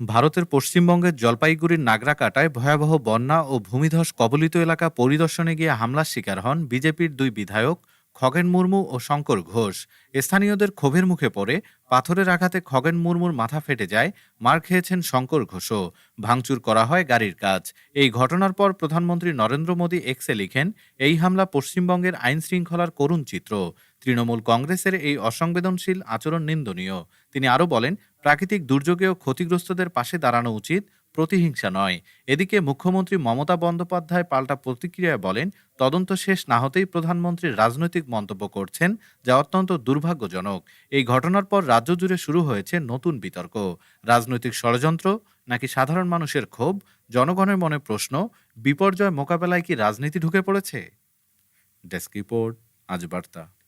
ভারতের পশ্চিমবঙ্গের জলপাইগুড়ির নাগরাকাটায় ভয়াবহ বন্যা ও ভূমিধস কবলিত এলাকা পরিদর্শনে গিয়ে হামলার শিকার হন বিজেপির দুই বিধায়ক খগেন মুর্মু ও শঙ্কর ঘোষ। স্থানীয়দের ক্ষোভের মুখে পড়ে পাথরের আঘাতে খগেন মুর্মুর মাথা ফেটে যায়, মার খেয়েছেন শঙ্কর ঘোষও। ভাঙচুর করা হয় গাড়ির কাজ। এই ঘটনার পর প্রধানমন্ত্রী নরেন্দ্র মোদী এক্সে লিখেন, এই হামলা পশ্চিমবঙ্গের আইন শৃঙ্খলার করুণ চিত্র। তৃণমূল কংগ্রেসের এই অসংবেদনশীল আচরণ নিন্দনীয়। তিনি আরও বলেন প্রাকৃতিক দুর্যোগেও ক্ষতিগ্রস্তদের পাশে দাঁড়ানো উচিত, প্রতিহিংসা নয়। এদিকে মুখ্যমন্ত্রী মমতা বন্দ্যোপাধ্যায় পাল্টা প্রতিক্রিয়ায় বলেন, তদন্ত শেষ না হতেই প্রধানমন্ত্রী রাজনৈতিক মন্তব্য করছেন, যা অত্যন্ত দুর্ভাগ্যজনক। এই ঘটনার পর রাজ্য জুড়ে শুরু হয়েছে নতুন বিতর্ক। রাজনৈতিক ষড়যন্ত্র নাকি সাধারণ মানুষের ক্ষোভ? জনগণের মনে প্রশ্ন, বিপর্যয় মোকাবেলায় কি রাজনীতি ঢুকে পড়েছে? ডেস্ক রিপোর্ট, আজ বার্তা।